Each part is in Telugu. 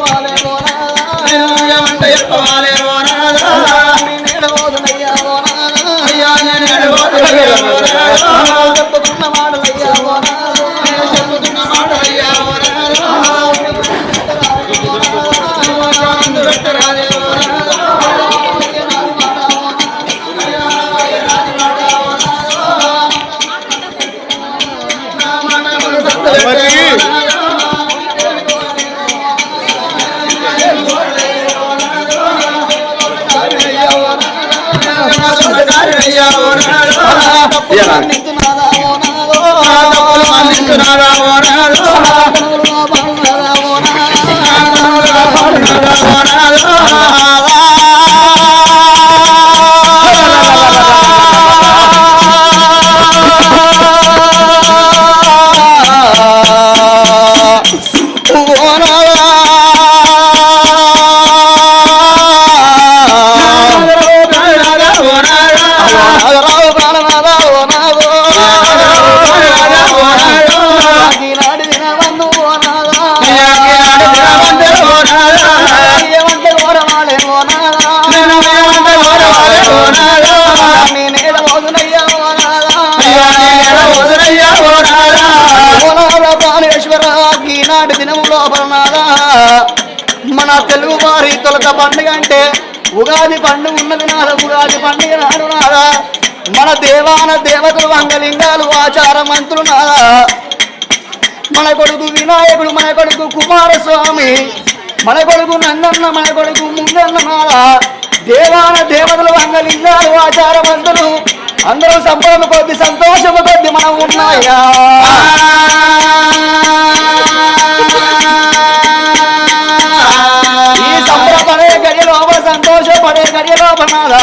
va నింతునాదా ఓనాదో తప్పులు నాదో ఓ నాదా కనుమరుగా నాదో పండుగ అంటే ఉగాది పండుగ ఉన్నది నాద ఉగాది పండుగ నాడు నాదా మన దేవాన దేవతలు వంగలింగాలు ఆచార మంత్రులు నాదా మన కొడుకు వినాయకుడు మన కొడుకు కుమారస్వామి మన కొడుకు నందన్న మన కొడుకు ముందన్న నాదా దేవాన దేవతలు వంగలింగాలు ఆచార మంత్రులు అందరూ సంపదము కొద్ది సంతోషము కొద్ది మనం ఉన్నాయా సంతోషపడే గడి లోపల నాదా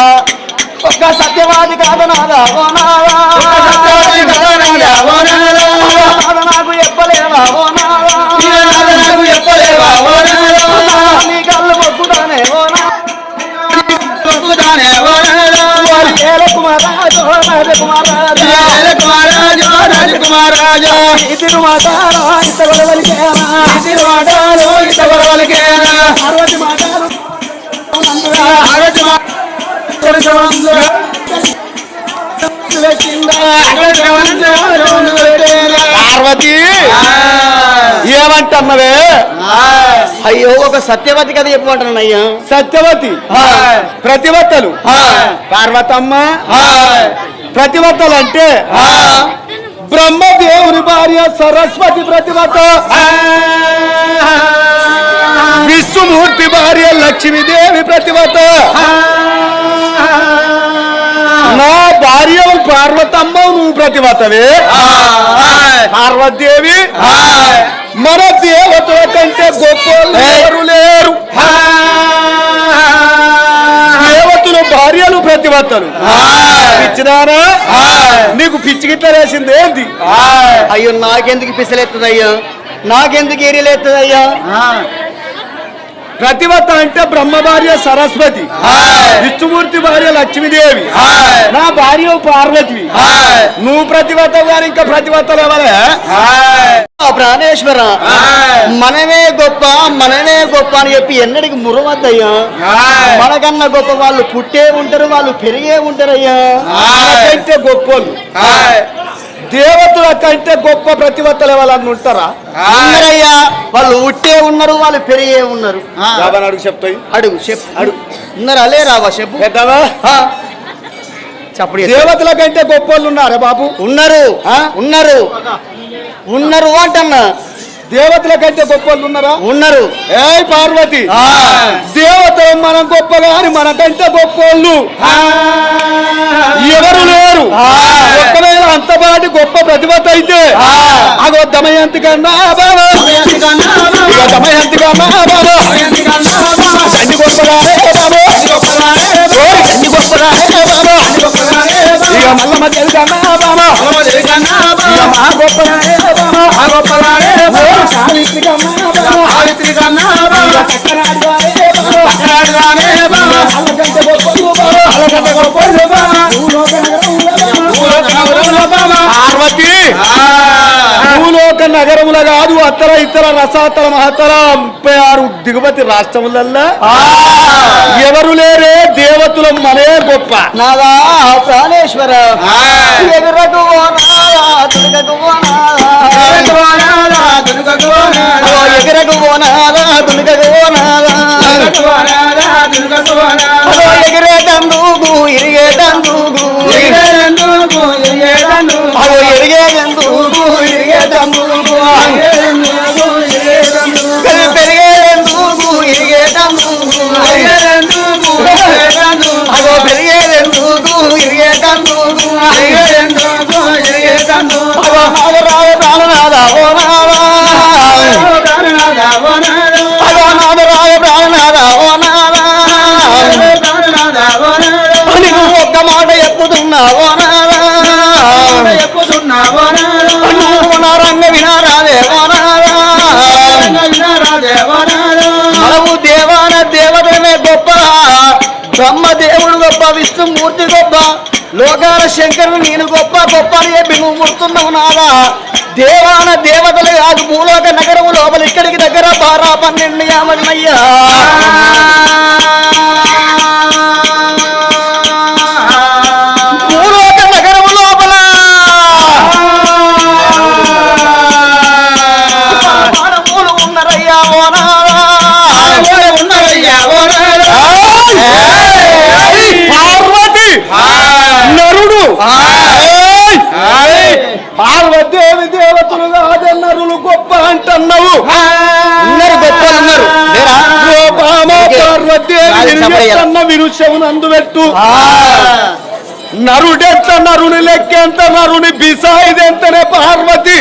ఒక్క సత్యవాది కాదు నాదా ఓ నాదా నాకు చెప్పలేవా ఓ నీ కళ్ళు మొక్కుతానే ఓ నాదా కుమారాజు రాజకుమారాజు. ఈ తిరుమాతాలో ఇంత గొడవలికేనా పార్వతి మాతాలు పార్వతి! ఏమంటున్నవే? అయ్యో ఒక సత్యవతి కథ చెప్పమంటున్నాను అయ్యా సత్యవతి? ప్రతివత్తలు? పార్వతమ్మ? ప్రతివత్తలు అంటే బ్రహ్మదేవుని భార్య సరస్వతి ప్రతివత విష్ణుమూర్తి భార్య లక్ష్మీదేవి ప్రతివత. నా భార్య పార్వతమ్మ నువ్వు ప్రతివతవే పార్వతీదేవి మన దేవతల కంటే గొప్ప ఎవరు లేరు. దేవతలు భార్యలు ప్రతివత్తలు పిచ్చిదానా? నీకు పిచ్చి గిట్ల వేసింది ఏంది? అయ్యో నాకెందుకు పిసలెత్తది అయ్యా నాకెందుకు ఏరియలేస్తుంది ప్రతివత అంటే బ్రహ్మ భార్య సరస్వతి విష్ణుమూర్తి భార్య లక్ష్మీదేవి. నా భార్య పార్వతి. నువ్వు ప్రతివత గారు ఇంకా ఆ ప్రాణేశ్వర మనమే గొప్ప మనమే గొప్ప అని చెప్పి ఎన్నడికి మురవద్దయ్యా. మనకన్నా గొప్ప వాళ్ళు పుట్టే ఉంటారు వాళ్ళు పెరిగే ఉంటారయ్యా. మనకంటే గొప్పోళ్ళు. దేవతల కంటే గొప్ప ప్రతివత్తలు ఎవరన్నా ఉంటారా? ఉన్నారయ్యా. వాళ్ళు ఉట్టే ఉన్నారు వాళ్ళు పెరిగే ఉన్నారు. ఎవరు అడుగు చెప్తాయి అడుగు చెప్పు అడుగు ఉన్నారా లేరావా చెప్పు పెద్దవా. చప్పుడు చెప్పు. దేవతల కంటే గొప్పోళ్ళు ఉన్నారా బాబు ఉన్నారు? ఉన్నారు ఉన్నారు అంటన్నా దేవతల కంటే గొప్పోళ్ళు ఉన్నారా? ఉన్నారు. ఏ పార్వతి ఆ. దేవత మనం గొప్పగా అని మనకంటే గొప్పోళ్ళు ఎవరు లేరు. ఆ. ఒకవేళ అంతపాటి గొప్ప ప్రతిభత అయితే. అగో దమయంతి కన్నా బాబా. దమయంతి కన్నా బాబా. గండి గొప్పగానే బాబు. గొప్పగానే బాబా. ఇక మల్ల మధ్య కన్నా బాబా. మా గొప్పగానే బాబా. సావిత్రి. పార్వతి భూలోక నగరముల కాదు అత్తర ఇతర రసాతల మహతర ముప్పై ఆరు దిగుమతి రాష్ట్రములల్లా ఎవరు లేరే దేవతల మనే గొప్ప నాదా ప్రాణేశ్వర ఎగురకు దుర్గకు ఓ నాదా. ఓ ఎగురకు ఓ నాదా, దుర్గకు ఓ నాదా. ఓ ఎగిరేటందుకు, ఇరిగేటందుకు. ఓ ఎరిగేటందుకు, ఇరిగేటందుకు. గొప్ప మూర్తి గొప్ప. లోకాల శంకరుడు నేను గొప్ప గొప్ప అని చెప్పి నువ్వు ముడుతున్నావు నాదా? దేవాన దేవతలు కాదు భూలోక నగరము లోపల ఇక్కడికి దగ్గర బారా పన్నెండు యామన్నయ్యా నరుడు. ఏయ్! పార్వతీదేవి దేవతలు కాదే నరులు గొప్ప అంటున్నావు. గొప్పలు ఉన్నారు అందుబెట్టు ఆ, నరుడెంత నరుని లెక్కెంత నరుని బిసాయిదెంతనే పార్వతి.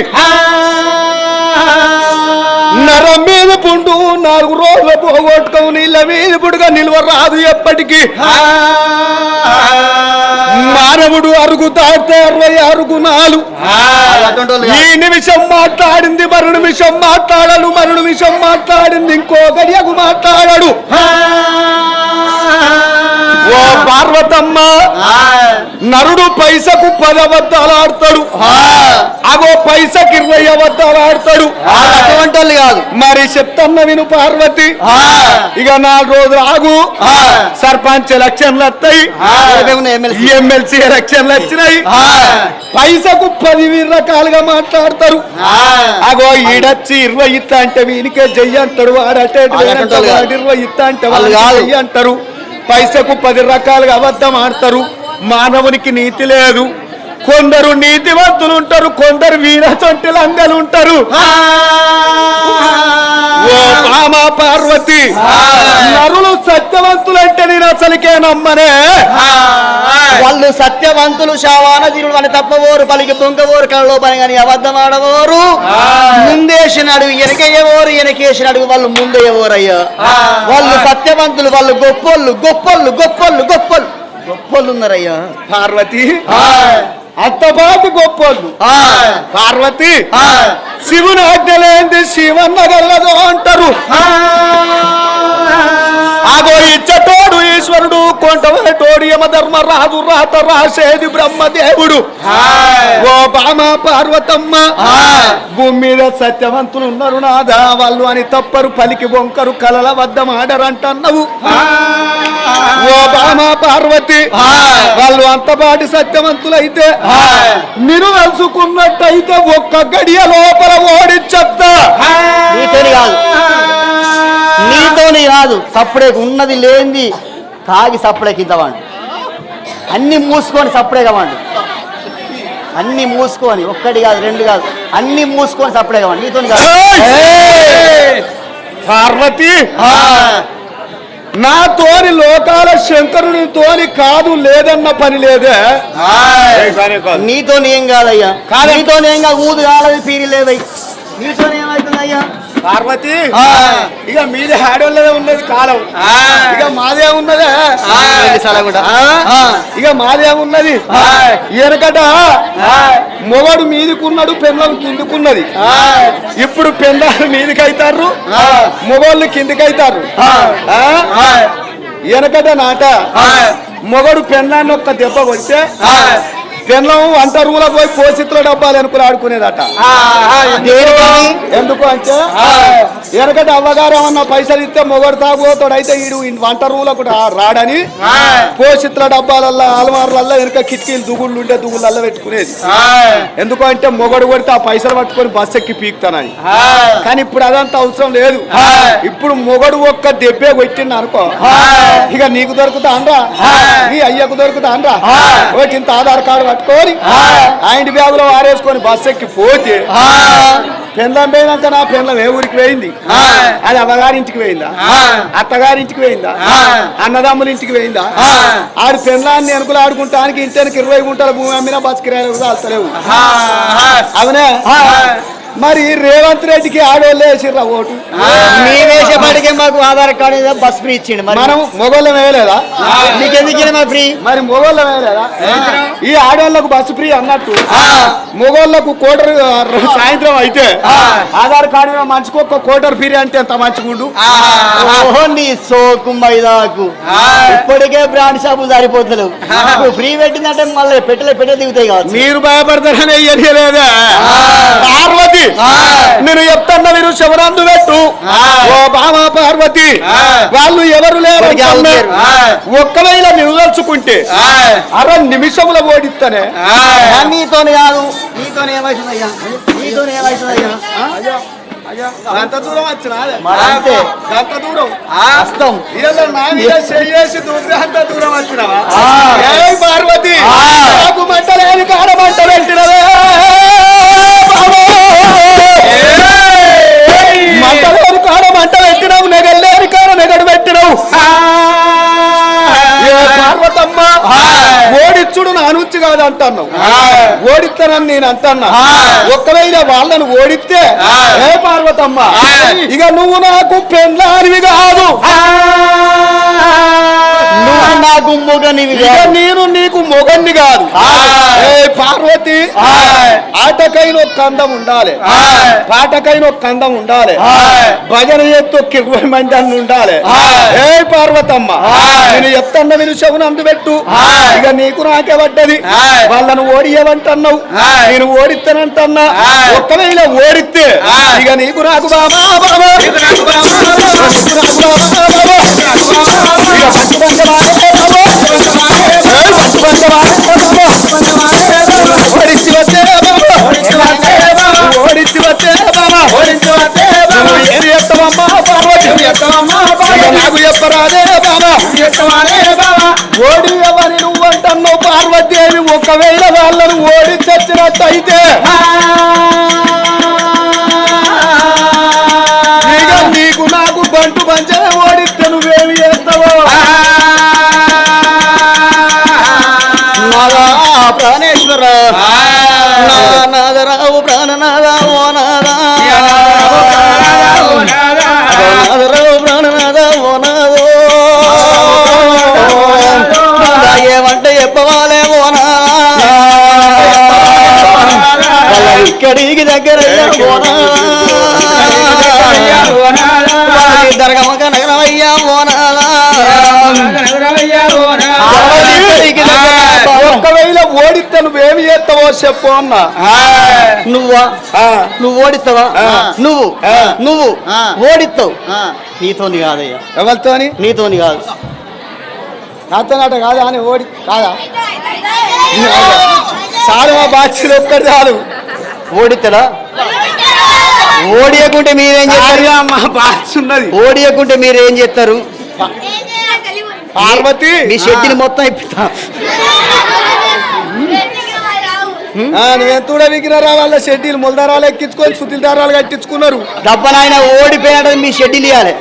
నరం మీద పుండు నాలుగు రోజులు పోగొట్టుకోవు నీళ్ళ మీద పుడుగా నిల్వ రాదు ఎప్పటికీ మానవుడు అరుగు తాడితే అరవై అరుగు నాలు ఈ. నిమిషం మాట్లాడింది మరు నిమిషం మాట్లాడలు మరు నిమిషం మాట్లాడింది ఇంకో గడియకు మాట్లాడాడు. ఓ పార్వతమ్మ నరుడు పైసకు పది అబద్ధాలు ఆడతాడు. అగో పైసకి ఇరవై అబద్ధాలు ఆడతాడు. అటువంటి కాదు. మరి చెప్తన్న విను పార్వతి. ఇక నాలుగు రోజులు ఆగు. సర్పంచ్ ఎలక్షన్లు వస్తాయి. ఎమ్మెల్సీ ఎలక్షన్లు వచ్చినాయి. పైసకు పది రకాలుగా మాట్లాడతారు. అగో ఈడొచ్చి ఇరవై ఇత్త అంటే వీనికే జయ్యి అంటాడు వాడటే. ఇరవై ఇత్త అంటే వాళ్ళు అంటారు. పైసకు పది రకాలుగా అబద్ధం ఆడతారు. మానవునికి నీతి లేదు. కొందరు నీతివంతులు ఉంటారు కొందరు వీర చొంటి లంగలు ఉంటారు. ఓ రామ పార్వతి నరులు సత్యవంతులంటే నేను అసలుకే నమ్మనే. వాళ్ళు సత్యవంతులు శావాన దీనుడు అని తప్పవోరు పలికి పొంగవోరు కళ్ళలో పని కానీ అబద్ధం ఆడవోరు. ముందేసినాడు వెనకయ్యవోరు వెనకేసినాడు వాళ్ళు ముందయ్యవోరయ్యా వాళ్ళు సత్యవంతులు వాళ్ళు గొప్పోళ్ళు గొప్పోళ్ళు గొప్పోళ్ళు గొప్పోళ్ళు. గొప్పోళ్ళు ఉన్నారయ్యా. పార్వతి. అత్తబాటు గొప్పోళ్ళు పార్వతి శివుని ఆజ్ఞలేంది శివన్న గల్లదు అంటారు. ఆగో ఇచ్చటోడు ఈశ్వరుడు కొండవేటోడు యమధర్మ రాజు రాత రాసేది బ్రహ్మదేవుడు. ఓ బామ పార్వతమ్మ భూమి మీద సత్యవంతులు ఉన్నారు నాదా. వాళ్ళు అని తప్పరు పలికి బొంకరు కలల వద్ద మాడరంటన్నావు ఓ బామ పార్వతి. వాళ్ళు అంతపాటి సత్యవంతులైతే మీరు కలుసుకున్నట్టయితే ఒక్క గడియ లోపల ఓడి చెప్తా నీతోని కాదు. నీతోని కాదు. సప్పుడే ఉన్నది లేనిది తాగి సప్పుడే కింద వాడు. అన్ని మూసుకొని సప్పుడే కావండు అన్ని మూసుకొని ఒక్కటి కాదు రెండు కాదు. అన్ని మూసుకొని సప్పుడే కావండి నీతోని కాదు! పార్వతి! నా తోని లోకాల శంకరుని తోని కాదు లేదన్న పని లేదే. నీతోని ఏం కాదయ్యా? నీతోని ఏం కాదు ఊదు కాలేదు పీరి లేదయ్య. నీతోని ఏమవుతుందయ్యా పార్వతి ఇక మీది ఆడోళ్ళదే ఉన్నది కాలం. ఇక మాదే ఉన్నదే ఎన్నిసార్లు కూడా ఆ? ఇక మాదే ఉన్నది వెనకట మొగడు మీదికున్నాడు పెళ్ళం కిందికున్నది. ఇప్పుడు పెళ్ళాలు మీదికి అవుతారు మొగోళ్ళు కిందికి అవుతారు వెనకట నాట మొగడు పెళ్ళాన్ని ఒక్క దెబ్బ కొడితే పెన్లం వంట రూల పోయి పోసిత్తుల డబ్బాలు అనుకుని ఆడుకునేదట. ఎందుకు? అంటే వెనకటి అవ్వగారు ఏమన్నా పైసలు ఇస్తే మొగడు తాగుతాడు అయితే ఈడు ఈ వంట రూలకు రాడని పోసిత్తుల డబ్బాలల్లో అలమారులల్లో వెనక కిటికీలు దుగుళ్ళు ఉంటే దుగుళ్ళల్లో పెట్టుకునేది. ఎందుకు అంటే మొగడు కొడితే ఆ పైసలు పట్టుకొని బస్ ఎక్కి పీకుతానని కానీ ఇప్పుడు అదంతా అవసరం లేదు. ఇప్పుడు మొగడు ఒక్క దెబ్బే కొట్టిండు అనుకో. ఇక నీకు దొరుకుతా అనరా నీ అయ్యకు దొరుకుతా అనరా ఇంత ఆధార్ కార్డు పట్టుకొని ఆయన బ్యాగులో వారేసుకొని బస్ ఎక్కి పోతే పెందం పోయినాక నా పెందం ఏ ఊరికి పోయింది? అది అమ్మగారింటికి పోయిందా? అత్తగారింటికి పోయిందా? అన్నదమ్ముల ఇంటికి పోయిందా? ఆడు పెందాన్ని వెనుకలు ఆడుకుంటానికి ఇంటికి ఇరవై గుంటల భూమి అమ్మినా బస్ కిరాయిలు కూడా అవునే? మరి రేవంత్ రెడ్డికి ఆడోళ్ళు వేసిర్రా ఓటు? మీ వేసేపాటికే మాకు ఆధార్ కార్డు ఏదో బస్ ఫ్రీ ఇచ్చిండు మరి. మనం మొగోళ్ళం వేయలేదా? మీకెందుకు ఇచ్చిండు మా ఫ్రీ? మరి మొగోళ్ళం వేయలేదా? ఈ ఆడోళ్ళకు బస్సు ఫ్రీ అన్నట్టు మొగోళ్ళకు కోటర్ సాయంత్రం అయితే ఆధార్ కార్డు మంచికి ఒక్క కోటర్ ఫ్రీ అంటే ఎంత మంచిగుండు ఓహో నీ సోకు మైదాకు. ఇప్పటికే బ్రాండ్ షాపులు సరిపోతలేవు ఫ్రీ పెట్టిందంటే మళ్ళీ పెట్టలే పెట్టే దిగుతాయి కావచ్చు. మీరు భయపడతారని పార్వతి నేను చెప్తాను మీరు శివరాందు పెట్టు ఓ పార్వతి. వాళ్ళు ఎవరు లేరు. ఒక్కవేళ నిలదలుచుకుంటే అర నిమిషంలో ఓడిస్తానే నీతోని కాదు. అంత దూరం వచ్చినా అంతే. దూరం. చేసి అంత దూరం వచ్చినావా? పార్వతి. నాకు మంటలేని కాడ మంట పెట్టినవే. నుంచి కాదు అంటున్నావు ఓడిస్తానని నేను అంటున్నా. ఒక్కవేళ వాళ్ళను ఓడిస్తే ఏ పార్వతమ్మ? ఇక నువ్వు నాకు పెళ్ళానివి కాదు. నువ్వు నాకు మొగనివి. నేను నీకు మొగన్ని కాదు పార్వతి ఆటకైన ఒక కందం ఉండాలి పాటకైన ఒక కందం ఉండాలి భజన మంది అన్ని ఉండాలి ఏ పార్వతమ్మ నేను చెప్తాన్న మీరు శవునందు పెట్టు ఇక నీకు నాకే పడ్డది వాళ్ళను ఓడియమంటున్నావు నేను ఓడిస్తానంటున్నా ఒక్కవేళ ఓడిస్తే ఇక నీకు నాకు బాబా బాబా నీకు నాకు బాబా బాబా ఇక పట్టుబందవాడే బాబా. ఏ పట్టుబందవాడే బాబా. ఓడించి వచ్చే బాబా. ఓడించి వచ్చే బాబా. నాకు చెప్పరాదే బాబా ఓడి ఎవరి నువ్వు పార్వతీదేవి ఒకవేళ వాళ్ళను ఓడి ప్రాణేశ్వర నాదరావు ప్రాణనాద ఓ నాదా నాదరావు ప్రాణనాద ఓ నాదో ఏమంటే చెప్పవాలే ఓ నాదా వాళ్ళ ఇక్కడికి దగ్గర ఓ దర్గమక నగరమయ్యా ఓ నాదా ఇక్కడికి దగ్గర ఒకవేళ ఓడిస్తే నువ్వేమి చేస్తావో చెప్పు అన్నా. నువ్వా? ఆ. నువ్వు ఓడిస్తావా? ఆ. నువ్వు? ఆ. నువ్వు? ఆ. ఓడిస్తావు? నీతోని కాదయ్యా. ఎవరితోని? నీతోని కాదు. నాతో నాట కాదా అని ఓడి కాదా? చాలు మా బాధ్యత ఒక్కటి చాలు ఓడిస్తాడా? ఓడియకుంటే మీరేం చేస్తారు? మా బాధ్యత ఉన్నది. ఓడియకుంటే మీరేం చేస్తారు? పార్వతి? మీ షెడ్యూల్ మొత్తం ఇప్పుతా ఆ, నువ్వెంత కూడా విగ్రహరా వాళ్ళ షెడ్యూల్ ముల్దారాలు ఎక్కించుకొని సుతిల్ దారాలు కట్టించుకున్నారు. డబ్బనాయన ఓడిపోయినట్టు మీ షెడ్యూల్ ఇవ్వాలి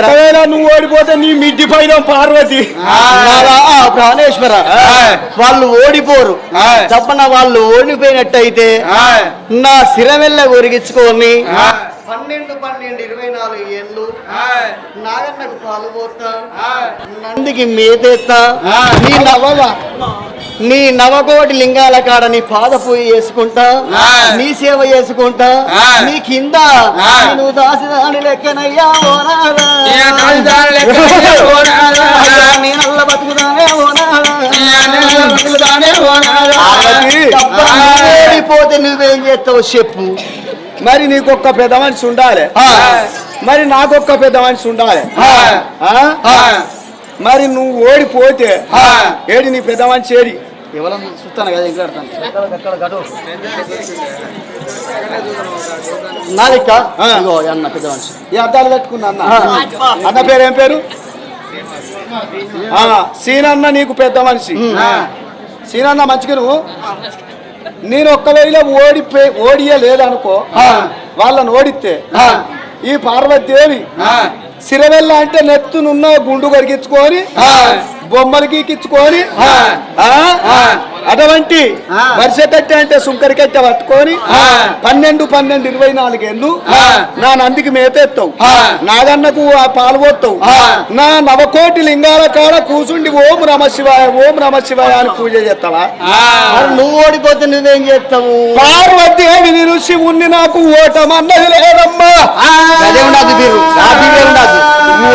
ఒకవేళ నువ్వు ఓడిపోతే నీ మిడ్డి పైన పార్వతి. ప్రాణేశ్వర. వాళ్ళు ఓడిపోరు. తప్పన వాళ్ళు ఓడిపోయినట్టయితే నా శిరమెల్ల ఒరిగించుకొని పన్నెండు పన్నెండు ఇరవై నాలుగు ఏళ్ళు. నాగన్నకు పాలు పోతా. నందికి మేతెత్తా నీ నవ నీ నవకోటి లింగాల కాడ నీ పాద పూజ చేసుకుంటా నీ సేవ చేసుకుంటా. నీ కింద నువ్వు దాసిదాని లెక్కనయ్యా ఓ నాదా. అయ్యా, నీ నల్ల బతుకుదానే ఓ నాదా. పార్వతి, అబ్బా, నువ్వు ఓడిపోతే నువ్వేం చేస్తావు చెప్పు. మరి నీకొక్క పెద్ద మనిషి ఉండాలి? ఆ. మరి నాకొక్క పెద్ద మనిషి ఉండాలి? ఆ? మరి నువ్వు ఓడిపోతే ఏడి నీ పెద్ద మనిషి ఏడి? ఎవరన్నా చూస్తాను కదా ఇంకా నాలిక ఆ. ఇగో అన్న పెద్ద మనిషి. ఈ అద్దాలు కట్టుకున్నా అన్న. అన్న పేరు ఏం పేరు? ఆ, సీనన్న నీకు పెద్ద మనిషి. సీనన్న మంచిగా నువ్వు? నేను ఒక్కవేళ ఓడిపోయి ఓడియలేదనుకో. వాళ్ళని ఓడితే. ఈ పార్వతీదేవి సిరవెల్ల అంటే నెత్తునున్న గుండు కొరికించుకొని ఆ. బొమ్మలు గీకించుకొని ఆ. ఆ? అటువంటి ఆ. వరుస కట్టె అంటే సుంకరి కట్టె పట్టుకొని ఆ. పన్నెండు పన్నెండు ఇరవై నాలుగు ఏళ్ళు ఆ. నా నందికి మేతెత్తావు ఆ. నాగన్నకు ఆ పాలు పోతావు ఆ. నా నవకోటి లింగాల కాడ కూసుండి ఓం నమ శివాయ ఓం నమ శివాయ అని పూజ చేస్తావా మరి నువ్వు ఓడిపోతే నువ్వేం చేస్తావు పార్వతీదేవి నేను శివుణ్ణి నాకు ఓటమన్నది లేదమ్మా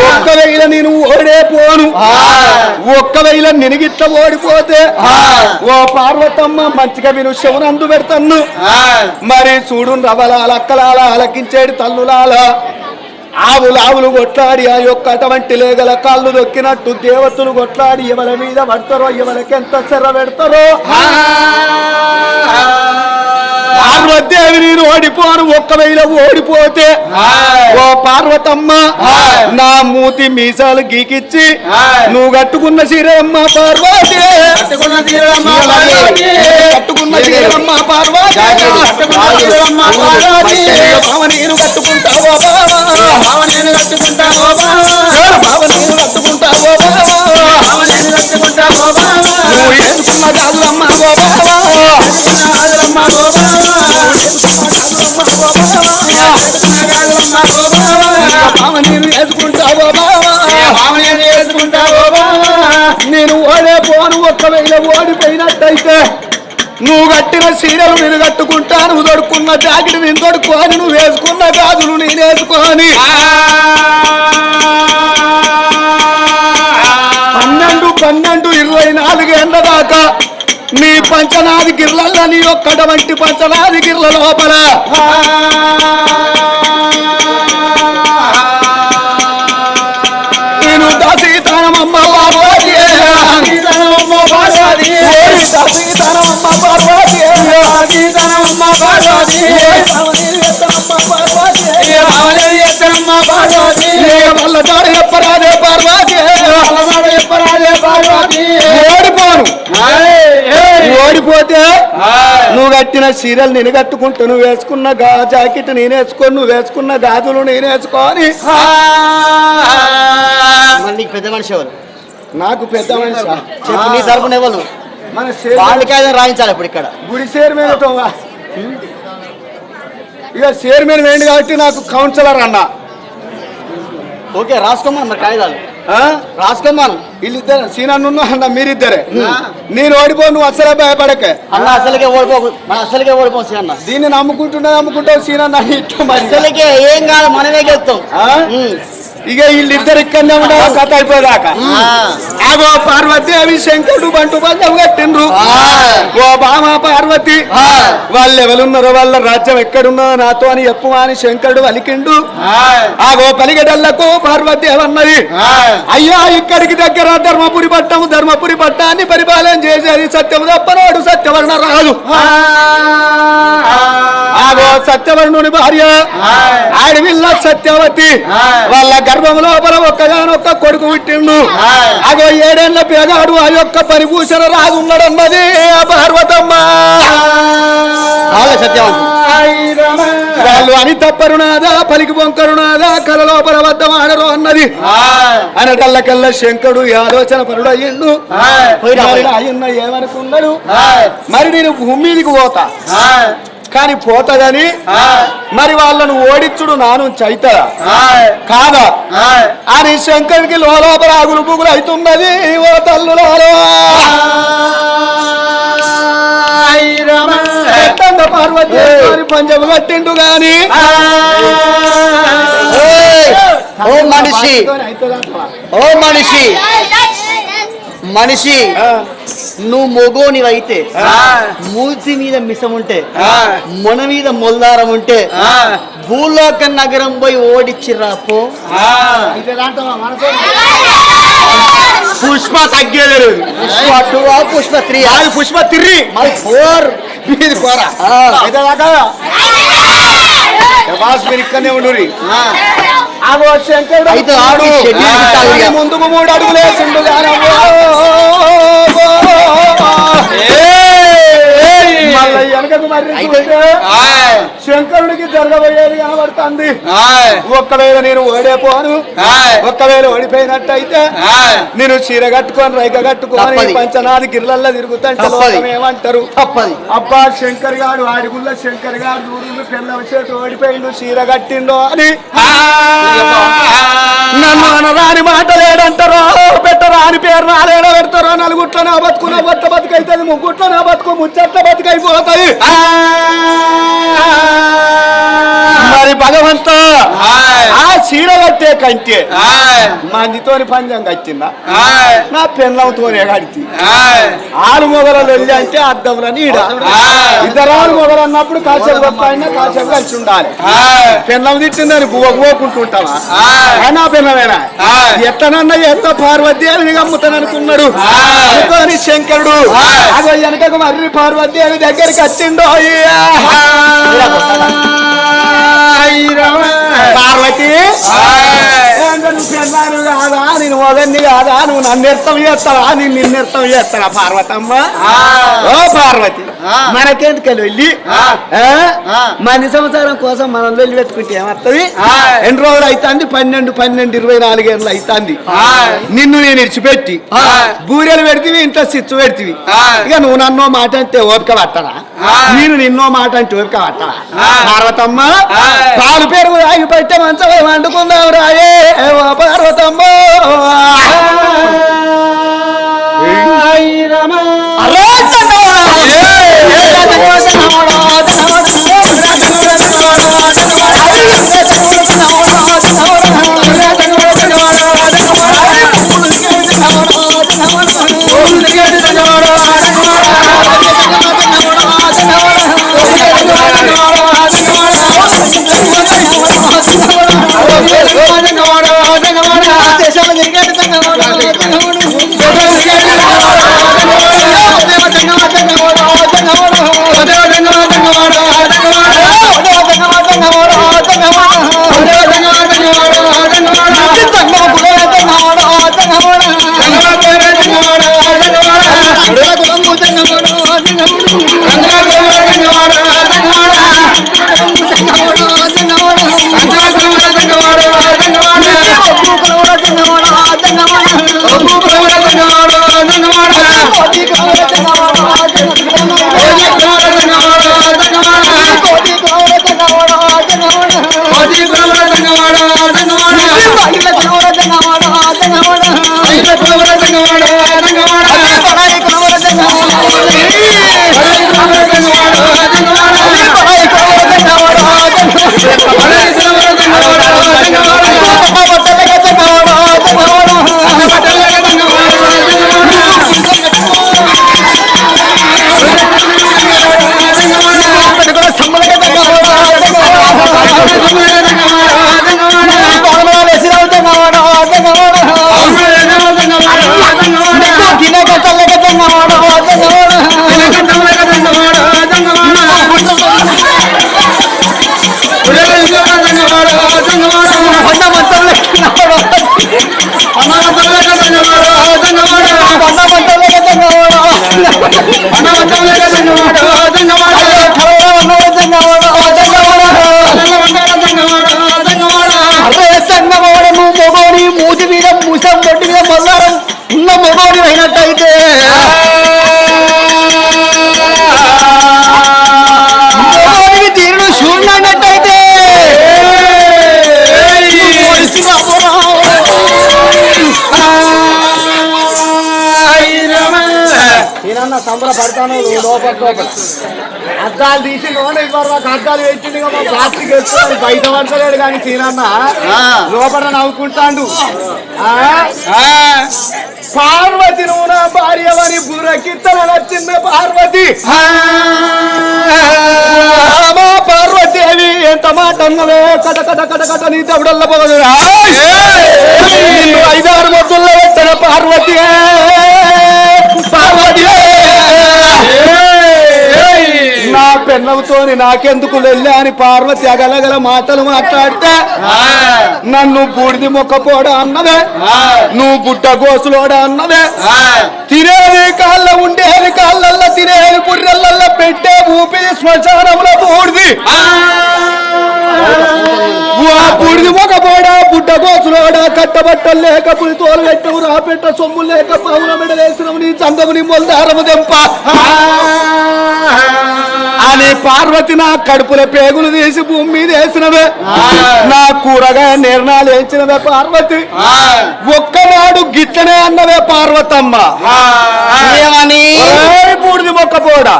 ఒక్కవేళ నేను ఓడే పోను ఆ. ఒక్కవేళ నినిగిట్ల ఓడిపోతే ఆ. ఓ పార్వతమ్మ మంచిగా విను శివునందు పెడతాను మరి చూడు రవలాల అక్కలాల అలకించేడు తల్లులాల ఆవులు ఆవులు కొట్లాడి ఆ యొక్క అటువంటి లేగల కాళ్ళు దొక్కినట్టు దేవతలు కొట్లాడి ఎవరి మీద పడతారో ఎవరికి ఎంత చెర పెడతారో. పార్వతీదేవి నేను ఓడిపోను ఒక్కవేళ ఓడిపోతే ఓ పార్వతమ్మ నా మూతి మీసాలు గీకిచ్చి నువ్వు కట్టుకున్న చీరమ్మ పార్వతి. కట్టుకున్న చీరమ్మ పార్వతి. నేను కట్టుకుంటావో? బావ నేను కట్టుకుంటావో బావ నేను కట్టుకుంటావో బావ నువ్వు వేసుకున్న గాజులమ్మ ఓ బావ బావ నేను వేసుకుంటావో బావ నేను ఓడే పోను ఒక్కవేళ ఓడిపోయినట్టయితే నువ్వు కట్టిన సీరలు నేను కట్టుకుంటా నువ్వు తొడుక్కున్న జాకెట్ నేను తొడుక్కొని నువ్వు వేసుకున్న గాజులు నేను వేసుకొని. పన్నెండు పన్నెండు ఇరవై నాలుగేళ్ళ దాకా నీ పంచనాది గిర్లల్లో నీ ఒక్కట వంటి పంచనాది గిర్ల లోపల. పార్వతి. పార్వతి పార్వతి. పార్వతి ఓడిపోను. ఓడిపోతే నువ్వు కట్టిన చీరలు నేను కట్టుకుంటూ నువ్వు వేసుకున్న గా జాకెట్ నేను వేసుకొని నువ్వు వేసుకున్న గాజులు నేను వేసుకొని. పెద్ద మనిషి ఎవరు? నాకు పెద్ద మనిషి. చెప్పు నీ తరపున ఎవరు? మన చైర్మన్- వాళ్ళకి రాయించాలి ఇప్పుడు ఇక్కడ. గుడి చైర్మన్? ఇక చైర్మన్ వేయండి కాబట్టి నాకు కౌన్సిలర్ అన్న. ఓకే రాసుకోమని మరి కాగితాలు. ఆ? రాసుకోమను. వీళ్ళిద్దరు సీనన్ను అన్న మీరిద్దరే. నేను ఓడిపో నువ్వు అసలే భయపడకే. అన్న అసలుకే ఓడిపో మన అసలుకే ఓడిపోసి అన్న. దీన్ని నమ్ముకుంటున్నా నమ్ముకుంటావు సీనన్న అసలుకే ఏం కాదు మనమే గెలుస్తాం? ఉమ్. ఇక వీళ్ళిద్దరు ఇక్కడనే ఉండాలి కథ అయిపోయాక ఆ. ఆగో పార్వతి అవి శంకరుడు బంటు బంధం కట్టిండ్రు. ఆ. ఓ బామ పార్వతి ఆ. వాళ్ళు ఎవరున్నారో వాళ్ళ రాజ్యం ఎక్కడున్నదో నాతో అని చెప్పు అని శంకరుడు వలికిండు ఆగో పలిగడళ్ళకు పార్వతి ఏమన్నది? అయ్యా ఇక్కడికి దగ్గర ధర్మపురి పట్టము ధర్మపురి పట్టాన్ని పరిపాలన చేసేది సత్యము తప్పనోడు సత్యవర్ణ రాదు. ఆగో సత్యవర్ణుని భార్య ఆడవిల్ల సత్యవతి వాళ్ళ గర్భం లోపల ఒక్కగానొక్క కొడుకు పుట్టిండు. అగో ఏడేళ్ళ పేగాడు ఆ యొక్క పరిభూషణ రాజు ఉన్నాడన్నది ఆ పార్వతమ్మ వాళ్ళే అని తప్పరునాదా పలికి బొంకరునాదా కల లోపల వద్దమాడరు అన్నది అనటల్లకల్లా శంకరుడు ఈ ఆలోచన పరుడు అయ్యిండు. ఆయన ఏమనుకున్నాడు మరి నేను భూమి మీదకి పోతా. కానీ పోతదని? మరి వాళ్ళను ఓడించుడు నాను చైతదా కాదా? అని శంకరుడికి లోలోపల అగులు పుగులు అవుతున్నది ఓ ఎట్టంగా పార్వతి కట్టిండు గాని! ఓ మనిషి. ఓ మనిషి. మనిషి నువ్వు మొగోనివైతే మూతి మీద మిసం ఉంటే మొన మీద మొల్దారం ఉంటే భూలోక నగరం పోయి ఓడిచ్చిర్రా పో. పుష్ప తగ్గేలేదు పుష్ప టూ ఆ పుష్ప త్రీ ఆ? అది పుష్ప తిర్రి. మరి ఫోర్ మీది పోరా. ఆ. అయితే దాకా ఇక్కడనే శంకరుడు అయితే ఆడు. ముందుకు మూడు అడుగులు వేసిండు గానవ్వో. శంకరుడికి జరగబోయేది కనబడుతుంది. ఒక్కవేళ నేను ఓడేపోను ఒక్కవేళ ఓడిపోయినట్టయితే నేను చీర కట్టుకొని రైక కట్టుకొని. పంచనాది గిర్లల్లో. లోకం ఏమంటారు అబ్బా శంకర్ గారు ఆడిగుల్ల శంకర్ గారు దూరులు పిల్లల చేతి ఓడిపోయిండు చీర కట్టిండో అని. నన్ను అనరాని మాట లేడంటారో పెట్టరాని పేరు రాలేడో పెడతారో నలుగుట్లో నా బతుకు నా బట్ట బతుకైతుంది ముగ్గుట్లో నా బతుకు ముచ్చట్ల బతుకైపోతాయి మరి భగవంత ఆ చీర కట్టే కంటే మందితోని పంజం కట్టిందా? నా పెన్నంతోనే కడితే. ఆరు మొగలు వెళ్ళి అంటే అద్దంలో నీడ ఇద్దరు ఆరు మొగలు అన్నప్పుడు కాసేపు గొప్ప కాసేపు కలిసి ఉండాలి. పెన్నం తిట్టిందని పోకుంటుంటావా నా పెన్నమేనా? ఎత్తనన్నా ఎంత పార్వతీదేవిని గమ్ముతాననుకున్నాడు అనుకోని శంకరుడు. అదో వెనకకు మర్రి పార్వతీదేవి దగ్గరికి వచ్చిండో పార్వతి నువ్వు కాదా? నేను మొదన్ని కాదా? నువ్వు నన్ను ఎర్థం చేస్తావా? నేను నిన్ను ఎర్థం చేస్తానా పార్వతమ్మ? ఓ పార్వతి మనకేందుకు వెళ్ళి? మన సంవత్సరం కోసం మనం వెళ్ళి పెట్టుకుంటే ఏమవుతుంది ఎన్ని రోజులు అవుతుంది పన్నెండు పన్నెండు ఇరవై నాలుగేళ్ళు అవుతుంది నిన్ను నేను ఇడిచిపెట్టి బూరెలు పెడితివి ఇంత సిచ్చు పెడితివి. ఇక నువ్వు నన్నో మాట అంటే ఓపిక పట్టరా నేను నిన్నో మాట అంటే పట్టరా పార్వతమ్మ పాలు పెరుగు ఆగి పెట్టే మంచం వండుకుందాం రాయే పార్వతమ్మ అరే Não, não, não. సంబర పడతాను లోపల లోపల. అద్దాలు తీసి ఇవ్వరు నాకు అద్దాలు పెట్టింది మా ప్లాస్టిక్ వేసుకొని బయట పడతలేడు కానీ చీరన్న లోపల నవ్వుకుంటాండు? పార్వతి నువ్వు నా భార్యవని బుర్రకిత్తన నచ్చింది పార్వతి. మా పార్వతీదేవి ఎంత మాట అన్నవే? కట కట కట కట నీ తవిడల్ల పోదు. ఐదారు పెట్టిన పార్వతి! పార్వతి! నా పెన్నవుతోని నాకెందుకు వెళ్ళా అని పార్వతి అగలగల మాటలు మాట్లాడితే నన్ను బూడిది మొక్కపోడ అన్నదే? నువ్వు బుట్ట గోసులోడ అన్నదే? తినేది కాళ్ళ ఉండేది కాళ్ళల్లో తినేది బుర్రెలల్లో పెట్టే ఊపిరి శ్మశానంలో బూడిది. బూడిది మొక్కపోడా బుట్ట గోసులోడా కట్టబట్టలు లేక పులి తోలు పెట్టవు రాపెట్ట సొమ్ము లేక పౌన మెడలేసినవు నీ చందము నీ మొలదారము దెంప అని పార్వతి నా కడుపుల పేగులు తీసి భూమి మీద వేసినవే. నా కూరగా నిర్ణయాలు వేసినవే పార్వతి. ఒక్కనాడు గిట్టనే అన్నవే పార్వతమ్మ. బూడిది మొక్కపోడా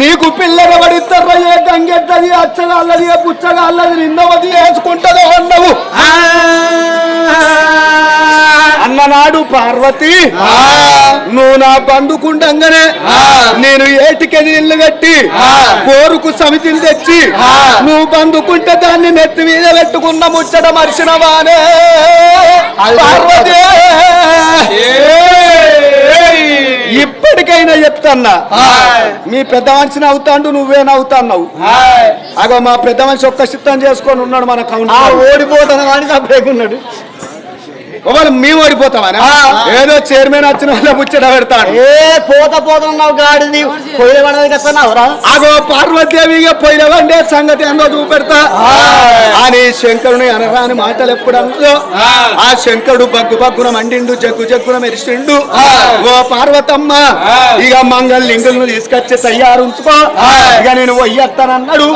నీకు పిల్లల పడిద్దర్రయ్యే గంగెద్దది అచ్చగా అల్లది పుచ్చగా అల్లది నిన్నవది వేసుకుంటదో అన్నవు. అన్ననాడు పార్వతి. నువ్వు నా బంధుకుండంగానే నేను ఏటికెది ఇల్లు కట్టి కోరుకు సమితిని తెచ్చి నువ్వు బందుకుంటే దాన్ని నెత్తి మీద పెట్టుకున్న ముచ్చట మరిచినవానే పార్వతి! ఇప్పటికైనా చెప్తాన్నా. మీ పెద్ద మనిషిని అవుతాండు నువ్వే నవ్వుతాన్నావు అగో మా పెద్ద మనిషి ఒక్క సిద్ధం చేసుకొని ఉన్నాడు మన కౌంటర్. ఓడిపోతాను అని చంపేకున్నాడు ఒకవేళ మేము ఓడిపోతామని? ఏదో చైర్మన్ వచ్చిన వాళ్ళ ముచ్చట పెడతాడు. ఏ పోత పోతున్నావు గాడిది. అగో పార్వతీదేవిగా పోయినవండే సంగతి ఎందో చూపెడతా. అని శంకరుని అనరాని మాటలు ఎప్పుడు అన్నదో ఆ. శంకరుడు బగ్గు బగ్గున మండిండు జగ్గు జగ్గున మెరిసిండు. ఓ పార్వతమ్మ ఇక మంగళ లింగులను తీసుకొచ్చి తయారు ఉంచుకో ఇక నేను వయ్యత్తానన్నాడు.